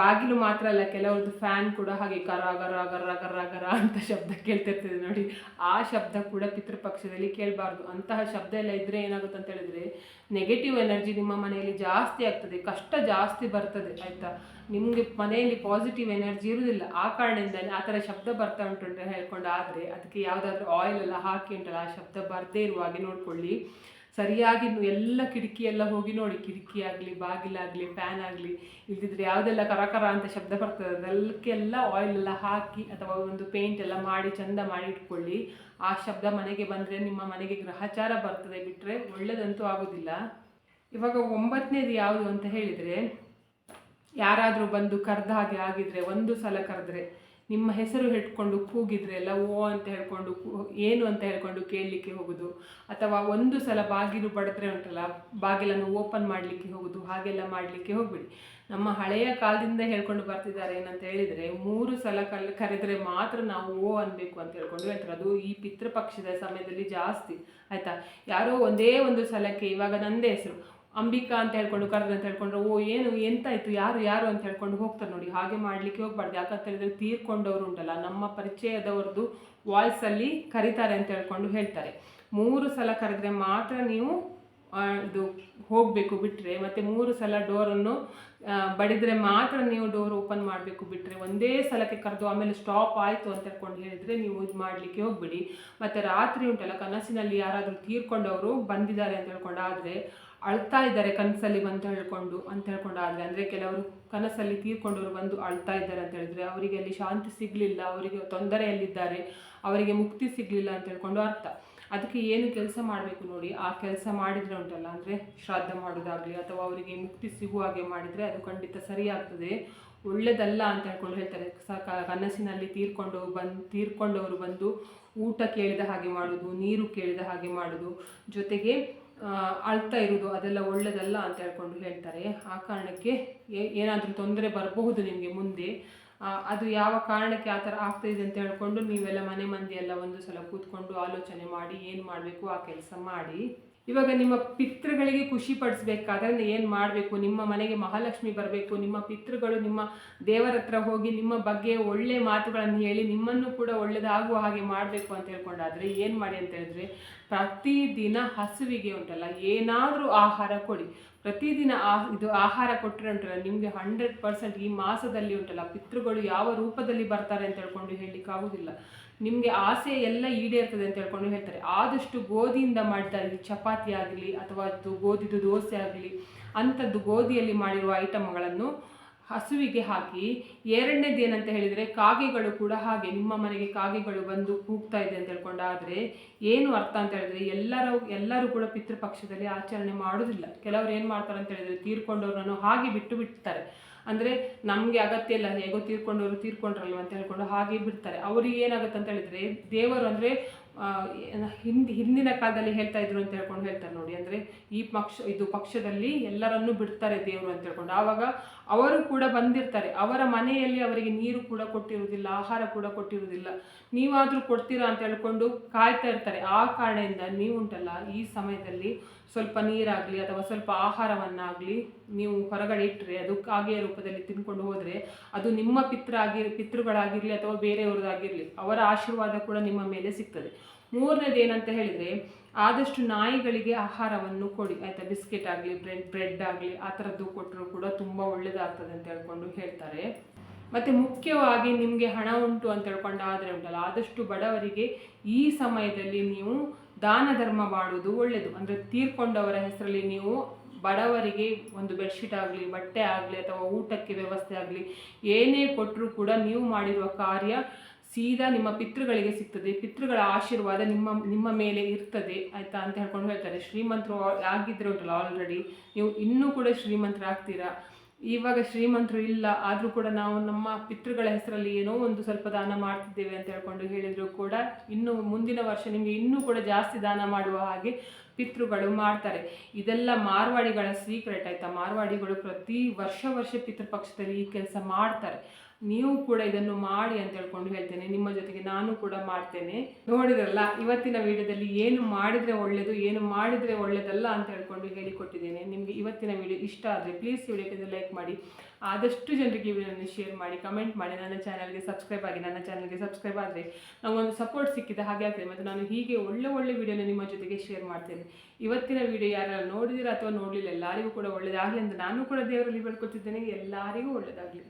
A: ಬಾಗಿಲು ಮಾತ್ರ ಅಲ್ಲ, ಕೆಲವೊಂದು ಫ್ಯಾನ್ ಕೂಡ ಹಾಗೆ ಕರ ಗರ ಗರ ಗರ ಗರ ಅಂತ ಶಬ್ದ ಕೇಳ್ತಿರ್ತದೆ ನೋಡಿ. ಆ ಶಬ್ದ ಕೂಡ ಪಿತೃಪಕ್ಷದಲ್ಲಿ ಕೇಳಬಾರ್ದು. ಅಂತಹ ಶಬ್ದ ಎಲ್ಲ ಇದ್ದರೆ ಏನಾಗುತ್ತೆ ಅಂತ ಹೇಳಿದ್ರೆ ನೆಗೆಟಿವ್ ಎನರ್ಜಿ ನಿಮ್ಮ ಮನೆಯಲ್ಲಿ ಜಾಸ್ತಿ ಆಗ್ತದೆ, ಕಷ್ಟ ಜಾಸ್ತಿ ಬರ್ತದೆ, ಆಯಿತಾ? ನಿಮಗೆ ಮನೆಯಲ್ಲಿ ಪಾಸಿಟಿವ್ ಎನರ್ಜಿ ಇರುವುದಿಲ್ಲ. ಆ ಕಾರಣದಿಂದ ಆ ಥರ ಶಬ್ದ ಬರ್ತಾ ಉಂಟು ಅಂತ ಹೇಳ್ಕೊಂಡು ಆದರೆ, ಅದಕ್ಕೆ ಯಾವುದಾದ್ರೂ ಆಯಿಲ್ ಎಲ್ಲ ಹಾಕಿ ಉಂಟಲ್ಲ, ಆ ಶಬ್ದ ಬರದೇ ಇರುವ ಹಾಗೆ ನೋಡ್ಕೊಳ್ಳಿ. ಸರಿಯಾಗಿ ಎಲ್ಲ ಕಿಟಕಿ ಎಲ್ಲ ಹೋಗಿ ನೋಡಿ. ಕಿಟಕಿ ಆಗಲಿ ಬಾಗಿಲಾಗಲಿ ಫ್ಯಾನ್ ಆಗಲಿ, ಇಲ್ದಿದ್ರೆ ಯಾವುದೆಲ್ಲ ಕರಕರ ಅಂತ ಶಬ್ದ ಬರ್ತದೆ ಅದಕ್ಕೆಲ್ಲ ಆಯಿಲ್ ಎಲ್ಲ ಹಾಕಿ ಅಥವಾ ಒಂದು ಪೇಂಟ್ ಎಲ್ಲ ಮಾಡಿ, ಚಂದ ಮಾಡಿ ಇಟ್ಕೊಳ್ಳಿ. ಆ ಶಬ್ದ ಮನೆಗೆ ಬಂದರೆ ನಿಮ್ಮ ಮನೆಗೆ ಗ್ರಹಚಾರ ಬರ್ತದೆ ಬಿಟ್ಟರೆ ಒಳ್ಳೆಯದಂತೂ ಆಗೋದಿಲ್ಲ. ಇವಾಗ ಒಂಬತ್ತನೇದು ಯಾವುದು ಅಂತ ಹೇಳಿದರೆ, ಯಾರಾದರೂ ಬಂದು ಕರೆದ ಹಾಗೆ ಆಗಿದ್ರೆ, ಒಂದು ಸಲ ಕರೆದ್ರೆ ನಿಮ್ಮ ಹೆಸರು ಹೇಳ್ಕೊಂಡು ಕೂಗಿದ್ರೆ ಎಲ್ಲ ಓ ಅಂತ ಹೇಳ್ಕೊಂಡು ಏನು ಅಂತ ಹೇಳ್ಕೊಂಡು ಕೇಳಲಿಕ್ಕೆ ಹೋಗೋದು. ಅಥವಾ ಒಂದು ಸಲ ಬಾಗಿಲು ಬಡಿದ್ರೆ ಉಂಟಲ್ಲ, ಬಾಗಿಲನ್ನು ಓಪನ್ ಮಾಡಲಿಕ್ಕೆ ಹೋಗೋದು, ಹಾಗೆಲ್ಲ ಮಾಡಲಿಕ್ಕೆ ಹೋಗ್ಬೇಡಿ. ನಮ್ಮ ಹಳೆಯ ಕಾಲದಿಂದ ಹೇಳ್ಕೊಂಡು ಬರ್ತಿದ್ದಾರೆ ಏನಂತ ಹೇಳಿದರೆ, ಮೂರು ಸಲ ಕಲ್, ಕರೆದರೆ ಮಾತ್ರ ನಾವು ಓ ಅನ್ಬೇಕು ಅಂತ ಹೇಳ್ಕೊಂಡು ಹೇಳ್ತಾರೆ. ಅದು ಈ ಪಿತೃಪಕ್ಷದ ಸಮಯದಲ್ಲಿ ಜಾಸ್ತಿ, ಆಯಿತಾ? ಯಾರೋ ಒಂದೇ ಒಂದು ಸಲಕ್ಕೆ, ಇವಾಗ ನಂದೇ ಹೆಸರು. ಅಂಬಿಕಾ ಅಂತ ಹೇಳ್ಕೊಂಡು ಕರೆದ್ರೆ ಅಂತ ಹೇಳ್ಕೊಂಡ್ರೆ ಓ, ಏನು, ಎಂತಾಯಿತು, ಯಾರು ಯಾರು ಅಂತ ಹೇಳ್ಕೊಂಡು ಹೋಗ್ತಾರೆ ನೋಡಿ. ಹಾಗೆ ಮಾಡಲಿಕ್ಕೆ ಹೋಗ್ಬಾರ್ದು. ಯಾಕಂತ ಹೇಳಿದ್ರೆ ತೀರ್ಕೊಂಡವರು ಉಂಟಲ್ಲ, ನಮ್ಮ ಪರಿಚಯದವ್ರದ್ದು ವಾಯ್ಸಲ್ಲಿ ಕರೀತಾರೆ ಅಂತ ಹೇಳ್ಕೊಂಡು ಹೇಳ್ತಾರೆ. ಮೂರು ಸಲ ಕರೆದ್ರೆ ಮಾತ್ರ ನೀವು ಇದು ಹೋಗಬೇಕು ಬಿಟ್ಟರೆ ಮತ್ತು ಮೂರು ಸಲ ಡೋರನ್ನು ಬಡಿದ್ರೆ ಮಾತ್ರ ನೀವು ಡೋರ್ ಓಪನ್ ಮಾಡಬೇಕು ಬಿಟ್ಟರೆ ಒಂದೇ ಸಲಕ್ಕೆ ಕರೆದು ಆಮೇಲೆ ಸ್ಟಾಪ್ ಆಯಿತು ಅಂತ ಹೇಳ್ಕೊಂಡು ಹೇಳಿದರೆ ನೀವು ಇದು ಮಾಡಲಿಕ್ಕೆ ಹೋಗಬೇಡಿ. ಮತ್ತು ರಾತ್ರಿ ಉಂಟಲ್ಲ, ಕನಸಿನಲ್ಲಿ ಯಾರಾದರೂ ತೀರ್ಕೊಂಡವರು ಬಂದಿದ್ದಾರೆ ಅಂತ ಹೇಳ್ಕೊಂಡು, ಆದರೆ ಅಳ್ತಾ ಇದ್ದಾರೆ ಕನಸಲ್ಲಿ ಬಂತ ಹೇಳ್ಕೊಂಡು, ಅಂತ ಹೇಳ್ಕೊಂಡು ಆದರೆ ಅಂದರೆ ಕೆಲವರು ಕನಸಲ್ಲಿ ತೀರ್ಕೊಂಡವರು ಬಂದು ಅಳ್ತಾ ಇದ್ದಾರೆ ಅಂತ ಹೇಳಿದ್ರೆ, ಅವರಿಗೆ ಅಲ್ಲಿ ಶಾಂತಿ ಸಿಗಲಿಲ್ಲ, ಅವರಿಗೆ ತೊಂದರೆಯಲ್ಲಿದ್ದಾರೆ, ಅವರಿಗೆ ಮುಕ್ತಿ ಸಿಗಲಿಲ್ಲ ಅಂತ ಹೇಳ್ಕೊಂಡು ಅರ್ಥ. ಅದಕ್ಕೆ ಏನು ಕೆಲಸ ಮಾಡಬೇಕು ನೋಡಿ, ಆ ಕೆಲಸ ಮಾಡಿದರೆ ಉಂಟಲ್ಲ, ಅಂದರೆ ಶ್ರಾದ್ದ ಮಾಡೋದಾಗಲಿ, ಅಥವಾ ಅವರಿಗೆ ಮುಕ್ತಿ ಸಿಗುವ ಹಾಗೆ ಮಾಡಿದರೆ ಅದು ಖಂಡಿತ ಸರಿಯಾಗ್ತದೆ. ಒಳ್ಳೆಯದಲ್ಲ ಅಂತ ಹೇಳ್ಕೊಂಡು ಹೇಳ್ತಾರೆ. ಕನಸಿನಲ್ಲಿ ತೀರ್ಕೊಂಡು ಬಂದು, ತೀರ್ಕೊಂಡವರು ಬಂದು ಊಟ ಕೇಳಿದ ಹಾಗೆ ಮಾಡೋದು, ನೀರು ಕೇಳಿದ ಹಾಗೆ ಮಾಡೋದು. ಜೊತೆಗೆ ಅಳ್ತಾ ಇರೋದು ಅದೆಲ್ಲ ಒಳ್ಳೆಯದಲ್ಲ ಅಂತ ಹೇಳ್ಕೊಂಡು ಹೇಳ್ತಾರೆ. ಆ ಕಾರಣಕ್ಕೆ ಏನಾದರೂ ತೊಂದರೆ ಬರಬಹುದು ನಿಮಗೆ ಮುಂದೆ? ಅದು ಯಾವ ಕಾರಣಕ್ಕೆ ಆ ಥರ ಆಗ್ತಾಯಿದೆ ಅಂತ ಹೇಳ್ಕೊಂಡು ನೀವೆಲ್ಲ ಮನೆ ಮಂದಿ ಎಲ್ಲ ಒಂದು ಸಲ ಕೂತ್ಕೊಂಡು ಆಲೋಚನೆ ಮಾಡಿ, ಏನು ಮಾಡಬೇಕು ಆ ಕೆಲಸ ಮಾಡಿ. ಇವಾಗ ನಿಮ್ಮ ಪಿತೃಗಳಿಗೆ ಖುಷಿ ಪಡಿಸ್ಬೇಕಾದ್ರೆ ಏನು ಮಾಡಬೇಕು? ನಿಮ್ಮ ಮನೆಗೆ ಮಹಾಲಕ್ಷ್ಮಿ ಬರಬೇಕು, ನಿಮ್ಮ ಪಿತೃಗಳು ನಿಮ್ಮ ದೇವರ ಹತ್ರ ಹೋಗಿ ನಿಮ್ಮ ಬಗ್ಗೆ ಒಳ್ಳೆ ಮಾತುಗಳನ್ನು ಹೇಳಿ ನಿಮ್ಮನ್ನು ಕೂಡ ಒಳ್ಳೆಯದಾಗುವ ಹಾಗೆ ಮಾಡಬೇಕು ಅಂತ ಹೇಳ್ಕೊಂಡಾದರೆ ಏನು ಮಾಡಿ ಅಂತ ಹೇಳಿದ್ರೆ ಪ್ರತಿದಿನ ಹಸುವಿಗೆ ಉಂಟಲ್ಲ, ಏನಾದರೂ ಆಹಾರ ಕೊಡಿ. ಪ್ರತಿದಿನ ಆ ಇದು ಆಹಾರ ಕೊಟ್ಟರೆ ಉಂಟಲ್ಲ, ನಿಮಗೆ ಹಂಡ್ರೆಡ್ ಪರ್ಸೆಂಟ್ ಈ ಮಾಸದಲ್ಲಿ ಉಂಟಲ್ಲ, ಪಿತೃಗಳು ಯಾವ ರೂಪದಲ್ಲಿ ಬರ್ತಾರೆ ಅಂತ ಹೇಳ್ಕೊಂಡು ಹೇಳಲಿಕ್ಕಾಗೋದಿಲ್ಲ. ನಿಮಗೆ ಆಸೆ ಎಲ್ಲ ಈಡೇರ್ತದೆ ಅಂತ ಹೇಳ್ಕೊಂಡು ಹೇಳ್ತಾರೆ. ಆದಷ್ಟು ಗೋಧಿಯಿಂದ ಮಾಡಿದ ಈ ಚಪಾತಿ ಆಗಲಿ ಅಥವಾ ಅದು ಗೋಧಿದು ದೋಸೆ ಆಗಲಿ, ಅಂಥದ್ದು ಗೋಧಿಯಲ್ಲಿ ಮಾಡಿರುವ ಐಟಮ್ಗಳನ್ನು ಹಸುವಿಗೆ ಹಾಕಿ. ಎರಡನೇದು ಏನಂತ ಹೇಳಿದರೆ, ಕಾಗೆಗಳು ಕೂಡ ಹಾಗೆ. ನಿಮ್ಮ ಮನೆಗೆ ಕಾಗೆಗಳು ಬಂದು ಕೂಗ್ತಾ ಇದೆ ಅಂತ ಹೇಳ್ಕೊಂಡಾದರೆ ಏನು ಅರ್ಥ ಅಂತ ಹೇಳಿದರೆ ಎಲ್ಲರೂ ಎಲ್ಲರೂ ಕೂಡ ಪಿತೃಪಕ್ಷದಲ್ಲಿ ಆಚರಣೆ ಮಾಡೋದಿಲ್ಲ. ಕೆಲವರು ಏನು ಮಾಡ್ತಾರೆ ಅಂತ ಹೇಳಿದರೆ ತೀರ್ಕೊಂಡವ್ರನ್ನು ಹಾಗೆ ಬಿಟ್ಟು ಬಿಡ್ತಾರೆ. ಅಂದರೆ ನಮಗೆ ಅಗತ್ಯ ಇಲ್ಲ, ಹೇಗೋ ತೀರ್ಕೊಂಡವರು ತೀರ್ಕೊಂಡ್ರಲ್ವ ಅಂತ ಹೇಳ್ಕೊಂಡು ಹಾಗೆ ಬಿಡ್ತಾರೆ. ಅವ್ರಿಗೆ ಏನಾಗುತ್ತೆ ಅಂತ ಹೇಳಿದ್ರೆ, ದೇವರು ಅಂದರೆ ಹಿಂದ್, ಹಿಂದಿನ ಕಾಲದಲ್ಲಿ ಹೇಳ್ತಾ ಇದ್ರು ಅಂತ ಹೇಳ್ಕೊಂಡು ಹೇಳ್ತಾರೆ ನೋಡಿ. ಅಂದರೆ ಈ ಪಕ್ಷ, ಇದು ಪಕ್ಷದಲ್ಲಿ ಎಲ್ಲರನ್ನೂ ಬಿಡ್ತಾರೆ ದೇವರು ಅಂತ ಹೇಳ್ಕೊಂಡು. ಆವಾಗ ಅವರು ಕೂಡ ಬಂದಿರ್ತಾರೆ. ಅವರ ಮನೆಯಲ್ಲಿ ಅವರಿಗೆ ನೀರು ಕೂಡ ಕೊಟ್ಟಿರುವುದಿಲ್ಲ, ಆಹಾರ ಕೂಡ ಕೊಟ್ಟಿರುವುದಿಲ್ಲ. ನೀವಾದರೂ ಕೊಡ್ತೀರಾ ಅಂತ ಹೇಳ್ಕೊಂಡು ಕಾಯ್ತಾ ಇರ್ತಾರೆ. ಆ ಕಾರಣದಿಂದ ನೀವುಂಟಲ್ಲ, ಈ ಸಮಯದಲ್ಲಿ ಸ್ವಲ್ಪ ನೀರಾಗಲಿ ಅಥವಾ ಸ್ವಲ್ಪ ಆಹಾರವನ್ನಾಗಲಿ ನೀವು ಹೊರಗಡೆ ಇಟ್ಟರೆ ಅದು ಕಾಗೆಯ ರೂಪದಲ್ಲಿ ತಿನ್ಕೊಂಡು ಹೋದರೆ ಅದು ನಿಮ್ಮ ಪಿತೃ ಆಗಿ ಪಿತೃಗಳಾಗಿರಲಿ ಅಥವಾ ಬೇರೆಯವ್ರದ್ದಾಗಿರಲಿ, ಅವರ ಆಶೀರ್ವಾದ ಕೂಡ ನಿಮ್ಮ ಮೇಲೆ ಸಿಗ್ತದೆ. ಮೂರನೇದು ಏನಂತ ಹೇಳಿದರೆ, ಆದಷ್ಟು ನಾಯಿಗಳಿಗೆ ಆಹಾರವನ್ನು ಕೊಡಿ. ಆಯಿತಾ, ಬಿಸ್ಕೆಟ್ ಆಗಲಿ, ಬ್ರೆಡ್ ಬ್ರೆಡ್ ಆಗಲಿ, ಆ ಥರದ್ದು ಕೊಟ್ಟರು ಕೂಡ ತುಂಬ ಒಳ್ಳೆಯದಾಗ್ತದೆ ಅಂತ ಹೇಳ್ಕೊಂಡು ಹೇಳ್ತಾರೆ. ಮತ್ತು ಮುಖ್ಯವಾಗಿ ನಿಮಗೆ ಹಣ ಉಂಟು ಅಂತ ಹೇಳ್ಕೊಂಡು ಆದರೆ ಉಂಟಲ್ಲ, ಆದಷ್ಟು ಬಡವರಿಗೆ ಈ ಸಮಯದಲ್ಲಿ ನೀವು ದಾನ ಧರ್ಮ ಮಾಡುವುದು ಒಳ್ಳೆಯದು ಅಂದರೆ ತೀರ್ಕೊಂಡವರ ಹೆಸರಲ್ಲಿ ನೀವು ಬಡವರಿಗೆ ಒಂದು ಬೆಡ್ಶೀಟ್ ಆಗಲಿ, ಬಟ್ಟೆ ಆಗಲಿ, ಅಥವಾ ಊಟಕ್ಕೆ ವ್ಯವಸ್ಥೆ ಆಗಲಿ, ಏನೇ ಕೊಟ್ಟರೂ ಕೂಡ ನೀವು ಮಾಡಿರುವ ಕಾರ್ಯ ಸೀದಾ ನಿಮ್ಮ ಪಿತೃಗಳಿಗೆ ಸಿಗ್ತದೆ, ಪಿತೃಗಳ ಆಶೀರ್ವಾದ ನಿಮ್ಮ ನಿಮ್ಮ ಮೇಲೆ ಇರ್ತದೆ, ಆಯಿತಾ ಅಂತ ಹೇಳ್ಕೊಂಡು ಹೇಳ್ತಾರೆ. ಶ್ರೀಮಂತರು ಆಗಿದ್ರೆ ಉಂಟಲ್ಲ ಆಲ್ರೆಡಿ ನೀವು ಇನ್ನೂ ಕೂಡ ಶ್ರೀಮಂತರಾಗ್ತೀರಾ? ಇವಾಗ ಶ್ರೀಮಂತರು ಇಲ್ಲ, ಆದರೂ ಕೂಡ ನಾವು ನಮ್ಮ ಪಿತೃಗಳ ಹೆಸರಲ್ಲಿ ಏನೋ ಒಂದು ಸ್ವಲ್ಪ ದಾನ ಮಾಡ್ತಿದ್ದೇವೆ ಅಂತ ಹೇಳ್ಕೊಂಡು ಹೇಳಿದರೂ ಕೂಡ ಇನ್ನು ಮುಂದಿನ ವರ್ಷ ನಿಮಗೆ ಇನ್ನೂ ಕೂಡ ಜಾಸ್ತಿ ದಾನ ಮಾಡುವ ಹಾಗೆ ಪಿತೃಗಳು ಮಾಡ್ತಾರೆ. ಇದೆಲ್ಲ ಮಾರ್ವಾಡಿಗಳ ಸೀಕ್ರೆಟ್ ಆಯಿತಾ? ಮಾರ್ವಾಡಿಗಳು ಪ್ರತಿ ವರ್ಷ ವರ್ಷ ಪಿತೃಪಕ್ಷದಲ್ಲಿ ಈ ಕೆಲಸ ಮಾಡ್ತಾರೆ. ನೀವು ಕೂಡ ಇದನ್ನು ಮಾಡಿ ಅಂತ ಹೇಳ್ಕೊಂಡು ಹೇಳ್ತೇನೆ. ನಿಮ್ಮ ಜೊತೆಗೆ ನಾನು ಕೂಡ ಮಾಡ್ತೇನೆ. ನೋಡಿದ್ರಲ್ಲ, ಇವತ್ತಿನ ವಿಡಿಯೋದಲ್ಲಿ ಏನು ಮಾಡಿದರೆ ಒಳ್ಳೆಯದು ಏನು ಮಾಡಿದರೆ ಒಳ್ಳೆಯದಲ್ಲ ಅಂತ ಹೇಳ್ಕೊಂಡು ಹೇಳಿಕೊಟ್ಟಿದ್ದೇನೆ. ನಿಮಗೆ ಇವತ್ತಿನ ವಿಡಿಯೋ ಇಷ್ಟ ಆದರೆ ಪ್ಲೀಸ್ ವಿಡಿಯೋಕ್ಕೆ ಲೈಕ್ ಮಾಡಿ. ಆದಷ್ಟು ಜನರಿಗೆ ಈ ವಿಡಿಯೋನ ಶೇರ್ ಮಾಡಿ ಕಮೆಂಟ್ ಮಾಡಿ. ನನ್ನ ಚಾನಲ್ಗೆ ಸಬ್ಸ್ಕ್ರೈಬ್ ಆಗಿ, ನನ್ನ ಚಾನಲ್ಗೆ ಸಬ್ಸ್ಕ್ರೈಬ್ ಆದರೆ ನಮಗೊಂದು ಸಪೋರ್ಟ್ ಸಿಕ್ಕಿದ ಹಾಗೆ ಆಗ್ತದೆ ಮತ್ತು ನಾನು ಹೀಗೆ ಒಳ್ಳೆ ಒಳ್ಳೆ ವಿಡಿಯೋನ ನಿಮ್ಮ ಜೊತೆಗೆ ಶೇರ್ ಮಾಡ್ತೇನೆ. ಇವತ್ತಿನ ವಿಡಿಯೋ ಯಾರು ನೋಡಿದಿರ ಅಥವಾ ನೋಡಲಿಲ್ಲ, ಎಲ್ಲರಿಗೂ ಕೂಡ ಒಳ್ಳೆಯದಾಗಲಿ ಅಂತ ನಾನು ಕೂಡ ದೇವರಲ್ಲಿ ಬೇಡ್ಕೊತಿದ್ದೇನೆ ಎಲ್ಲರಿಗೂ ಒಳ್ಳೆಯದಾಗಲಿ